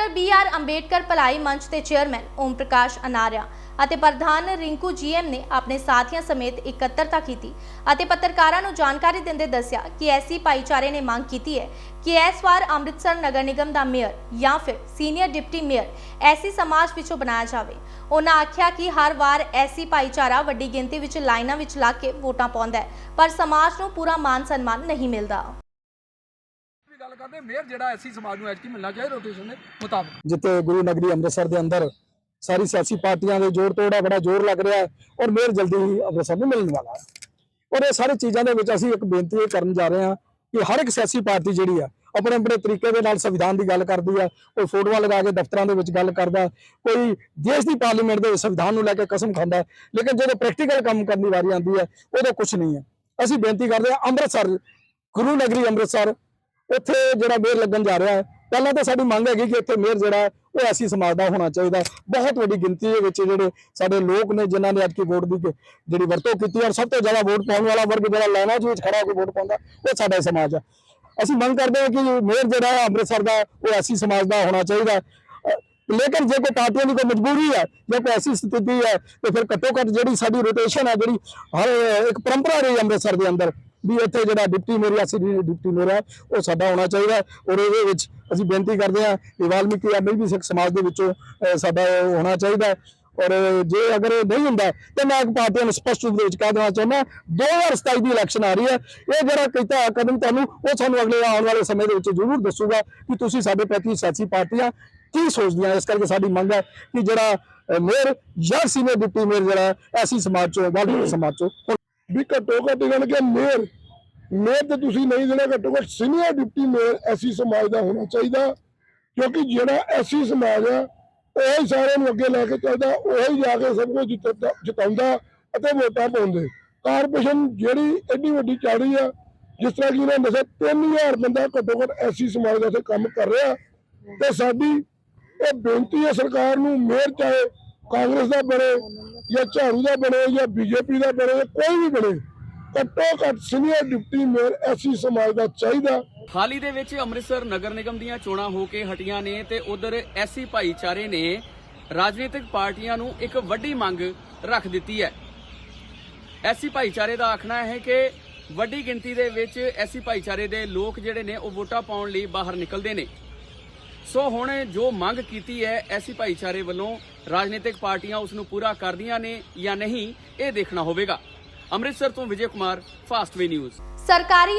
Doctor B R Ambedkar ਭਲਾਈ ਮੰਚ ਦੇ ਚੇਅਰਮੈਨ ਓਮ ਪ੍ਰਕਾਸ਼ ਅਨਾਰਿਆ ਅਤੇ ਪ੍ਰਧਾਨ ਰਿੰਕੂ ਜੀਐਮ ਨੇ ਆਪਣੇ ਸਾਥੀਆਂ ਸਮੇਤ ਇਕੱਤਰਤਾ ਕੀਤੀ ਅਤੇ ਪੱਤਰਕਾਰਾਂ ਨੂੰ ਜਾਣਕਾਰੀ ਦਿੰਦੇ ਦੱਸਿਆ ਕਿ ਐਸੀ ਭਾਈਚਾਰੇ ਨੇ ਮੰਗ ਕੀਤੀ ਹੈ ਕਿ ਇਸ ਵਾਰ ਅੰਮ੍ਰਿਤਸਰ ਨਗਰ ਨਿਗਮ ਦਾ ਮੇਅਰ ਜਾਂ ਫਿਰ ਸੀਨੀਅਰ ਡਿਪਟੀ ਮੇਅਰ ਐਸੀ ਸਮਾਜ ਵਿੱਚੋਂ ਬਣਾਇਆ ਜਾਵੇ। ਉਹਨਾਂ ਆਖਿਆ ਕਿ ਹਰ ਵਾਰ ਐਸੀ ਭਾਈਚਾਰਾ ਵੱਡੀ ਗਿਣਤੀ ਵਿੱਚ ਲਾਈਨਾਂ ਵਿੱਚ ਲੱਗ ਕੇ ਵੋਟਾਂ ਪਾਉਂਦਾ ਹੈ, ਪਰ ਸਮਾਜ ਨੂੰ ਪੂਰਾ ਮਾਨ ਸਨਮਾਨ ਨਹੀਂ ਮਿਲਦਾ। ਗੱਲ ਕਰਦੇ, ਮੇਅਰ ਜਿਹੜਾ ਐਸੀ ਸਮਾਜ ਨੂੰ ਐਤਕੀ ਮਿਲਣਾ ਚਾਹੀਦਾ ਰੋਟੇਸ਼ਨ ਦੇ ਮੁਤਾਬਕ। ਜਿੱਥੇ ਗੁਰੂ ਨਗਰੀ ਅੰਮ੍ਰਿਤਸਰ ਦੇ ਅੰਦਰ ਸਾਰੀ ਸਿਆਸੀ ਪਾਰਟੀਆਂ ਦੇ ਜੋਰ ਤੋੜ ਬੜਾ ਜ਼ੋਰ ਲੱਗ ਰਿਹਾ ਔਰ ਮੇਅਰ ਜਲਦੀ ਹੀ ਅੰਮ੍ਰਿਤਸਰ ਨੂੰ ਮਿਲਣ ਵਾਲਾ ਹੈ। ਔਰ ਇਹ ਸਾਰੀ ਚੀਜ਼ਾਂ ਦੇ ਵਿੱਚ ਅਸੀਂ ਇੱਕ ਬੇਨਤੀ ਕਰਨ ਜਾ ਰਹੇ ਹਾਂ ਕਿ ਹਰ ਇੱਕ ਸਿਆਸੀ ਪਾਰਟੀ ਜਿਹੜੀ ਆ, ਆਪਣੇ ਆਪਣੇ ਤਰੀਕੇ ਦੇ ਨਾਲ ਸੰਵਿਧਾਨ ਦੀ ਗੱਲ ਕਰਦੀ ਆ, ਕੋਈ ਫੋਟੋਆਂ ਲਗਾ ਕੇ ਦਫ਼ਤਰਾਂ ਦੇ ਵਿੱਚ ਗੱਲ ਕਰਦਾ, ਕੋਈ ਦੇਸ਼ ਦੀ ਪਾਰਲੀਮੈਂਟ ਦੇ ਸੰਵਿਧਾਨ ਨੂੰ ਲੈ ਕੇ ਕਸਮ ਖਾਂਦਾ ਲੇਕਿਨ ਜਦੋਂ ਪ੍ਰੈਕਟੀਕਲ ਕੰਮ ਕਰਨ ਦੀ ਵਾਰੀ ਆਉਂਦੀ ਹੈ, ਉਦੋਂ ਕੁਝ ਨਹੀਂ ਹੈ। ਅਸੀਂ ਬੇਨਤੀ ਕਰਦੇ ਹਾਂ ਅੰਮ੍ਰਿਤਸਰ, ਗੁਰੂ ਨਗਰੀ ਅੰਮ੍ਰਿਤਸਰ ਉੱਥੇ ਜਿਹੜਾ ਮੇਅਰ ਲੱਗਣ ਜਾ ਰਿਹਾ ਹੈ ਪਹਿਲਾਂ ਤਾਂ ਸਾਡੀ ਮੰਗ ਹੈਗੀ ਕਿ ਇੱਥੇ ਮੇਅਰ ਜਿਹੜਾ ਹੈ, ਉਹ ਐਸੀ ਸਮਾਜ ਦਾ ਹੋਣਾ ਚਾਹੀਦਾ ਬਹੁਤ ਵੱਡੀ ਗਿਣਤੀ ਦੇ ਵਿੱਚ ਜਿਹੜੇ ਸਾਡੇ ਲੋਕ ਨੇ ਜਿਨ੍ਹਾਂ ਨੇ ਅੱਜ ਵੋਟ ਦੀ ਜਿਹੜੀ ਵਰਤੋਂ ਕੀਤੀ ਔਰ ਸਭ ਤੋਂ ਜ਼ਿਆਦਾ ਵੋਟ ਪਾਉਣ ਵਾਲਾ ਵਰਗ ਜਿਹੜਾ ਲਾਈਨਾਂ 'ਚ ਵਿੱਚ ਖੜਾ ਹੋ ਕੇ ਵੋਟ ਪਾਉਂਦਾ ਉਹ ਸਾਡਾ ਸਮਾਜ ਆ ਅਸੀਂ ਮੰਗ ਕਰਦੇ ਹਾਂ ਕਿ ਮੇਅਰ ਜਿਹੜਾ ਅੰਮ੍ਰਿਤਸਰ ਦਾ ਉਹ ਐਸੀ ਸਮਾਜ ਦਾ ਹੋਣਾ ਚਾਹੀਦਾ ਲੇਕਿਨ ਜੇ ਕੋਈ ਪਾਰਟੀਆਂ ਦੀ ਕੋਈ ਮਜਬੂਰੀ ਹੈ ਜਾਂ ਕੋਈ ਐਸੀ ਸਥਿਤੀ ਹੈ ਤੇ ਫਿਰ ਘੱਟੋ ਘੱਟ ਜਿਹੜੀ ਸਾਡੀ ਰੋਟੇਸ਼ਨ ਹੈ ਜਿਹੜੀ ਹਰ ਇੱਕ ਪਰੰਪਰਾ ਰਹੀ ਅੰਮ੍ਰਿਤਸਰ ਦੇ ਅੰਦਰ ਵੀ ਇੱਥੇ ਜਿਹੜਾ ਡਿਪਟੀ ਮੇਅਰ ਜਾਂ ਡਿਪਟੀ ਮੇਅਰ ਹੈ, ਉਹ ਸਾਡਾ ਹੋਣਾ ਚਾਹੀਦਾ ਔਰ ਇਹਦੇ ਵਿੱਚ ਅਸੀਂ ਬੇਨਤੀ ਕਰਦੇ ਹਾਂ ਕਿ ਵਾਲਮੀਕੀ ਐਮਐਲ ਵੀ ਸਿੱਖ ਸਮਾਜ ਦੇ ਵਿੱਚੋਂ ਸਾਡਾ ਉਹ ਹੋਣਾ ਚਾਹੀਦਾ ਔਰ ਜੇ ਅਗਰ ਇਹ ਨਹੀਂ ਹੁੰਦਾ, ਤਾਂ ਮੈਂ ਇੱਕ ਪਾਰਟੀਆਂ ਨੂੰ ਸਪਸ਼ਟ ਰੂਪ ਦੇ ਵਿੱਚ ਕਹਿ ਦੇਣਾ ਚਾਹੁੰਦਾ 2027 ਦੀ ਇਲੈਕਸ਼ਨ ਆ ਰਹੀ ਹੈ। ਇਹ ਜਿਹੜਾ ਕੀਤਾ ਕਦਮ ਤੁਹਾਨੂੰ, ਉਹ ਸਾਨੂੰ ਅਗਲੇ ਆਉਣ ਵਾਲੇ ਸਮੇਂ ਦੇ ਵਿੱਚ ਜ਼ਰੂਰ ਦੱਸੂਗਾ ਕਿ ਤੁਸੀਂ ਸਾਡੇ ਪ੍ਰਤੀ ਸਿਆਸੀ ਪਾਰਟੀਆਂ ਕੀ ਸੋਚਦੀਆਂ। ਇਸ ਕਰਕੇ ਸਾਡੀ ਮੰਗ ਹੈ ਕਿ ਜਿਹੜਾ ਮੇਅਰ ਜਾਂ ਸੀਨੀਅਰ ਡਿਪਟੀ ਮੇਅਰ ਜਿਹੜਾ ਐਸੀ ਸਮਾਜ ਚੋਂ, ਵਾਲਮੀਕੀ ਸਮਾਜ ਚੋਂ ਵੀ ਘੱਟੋ ਘੱਟ ਇਹਨਾਂ ਕਿ ਮੇਅਰ ਮੇਅਰ ਤੇ ਤੁਸੀਂ ਨਹੀਂ ਦੇਣਾ, ਘੱਟੋ ਘੱਟ ਸੀਨੀਅਰ ਡਿਪਟੀ ਮੇਅਰ ਐਸੀ ਸਮਾਜ ਦਾ ਹੋਣਾ ਚਾਹੀਦਾ। ਕਿਉਂਕਿ ਜਿਹੜਾ ਐਸੀ ਸਮਾਜ ਆ, ਉਹ ਹੀ ਸਾਰਿਆਂ ਨੂੰ ਅੱਗੇ ਲੈ ਕੇ ਚੱਲਦਾ, ਉਹ ਹੀ ਜਾ ਕੇ ਸਭ ਕੁਝ ਜਿੱਤਦਾ- ਜਿਤਾਉਂਦਾ ਅਤੇ ਵੋਟਾਂ ਪਾਉਂਦੇ। ਕਾਰਪੋਰੇਸ਼ਨ ਜਿਹੜੀ ਐਡੀ ਵੱਡੀ ਚਾੜੀ ਆ, ਜਿਸ ਤਰ੍ਹਾਂ ਕਿ ਇਹਨਾਂ ਨੇ ਦੱਸਿਆ 3000 ਬੰਦਾ ਘੱਟੋ ਘੱਟ ਐਸੀ ਸਮਾਜ ਦਾ ਇੱਥੇ ਕੰਮ ਕਰ ਰਿਹਾ। ਤੇ ਸਾਡੀ ਇਹ ਬੇਨਤੀ ਹੈ ਸਰਕਾਰ ਨੂੰ, ਮੇਅਰ ਚਾਹੇ ਕਾਂਗਰਸ ਦਾ ਬਣੇ ਜਾਂ ਝਾੜੂ ਦਾ ਬਣੇ ਜਾਂ ਬੀਜੇਪੀ ਦਾ ਬਣੇ ਕੋਈ ਵੀ ਬਣੇ, ਘੱਟੋ ਘੱਟ ਸੀਨੀਅਰ ਡਿਪਟੀ ਮੇਅਰ ਐਸੀ ਸਮਾਜ ਦਾ ਚਾਹੀਦਾ। ਹਾਲ ਦੇ ਵਿੱਚ ਅੰਮ੍ਰਿਤਸਰ ਨਗਰ ਨਿਗਮ ਦੀਆਂ ਚੋਣਾਂ ਹੋ ਕੇ ਹਟੀਆਂ ਨੇ ਤੇ ਉਧਰ ਐਸੀ ਭਾਈਚਾਰੇ ਨੇ ਰਾਜਨੀਤਿਕ ਪਾਰਟੀਆਂ ਨੂੰ ਇੱਕ ਵੱਡੀ ਮੰਗ ਰੱਖ ਦਿੱਤੀ ਹੈ। ਐਸੀ ਭਾਈਚਾਰੇ ਦਾ ਆਖਣਾ ਹੈ ਕਿ ਵੱਡੀ ਗਿਣਤੀ ਦੇ ਵਿੱਚ ਐਸੀ ਭਾਈਚਾਰੇ ਦੇ ਲੋਕ ਜਿਹੜੇ ਨੇ ਉਹ ਵੋਟਾਂ ਪਾਉਣ ਲਈ ਬਾਹਰ ਨਿਕਲਦੇ ਨੇ। ਸੋ ਹੁਣ ਜੋ ਮੰਗ ਕੀਤੀ ਹੈ, ਐਸੀ ਭਾਈਚਾਰੇ ਵੱਲੋਂ ਰਾਜਨੀਤਿਕ ਪਾਰਟੀਆਂ ਉਸ ਨੂੰ ਪੂਰਾ ਕਰਦੀਆਂ ਨੇ ਜਾਂ ਨਹੀਂ, ਇਹ ਦੇਖਣਾ ਹੋਵੇਗਾ। ਅੰਮ੍ਰਿਤਸਰ ਤੋਂ ਵਿਜੇ ਕੁਮਾਰ ਫਾਸਟਵੇ ਨਿਊਜ਼ ਸਰਕਾਰੀ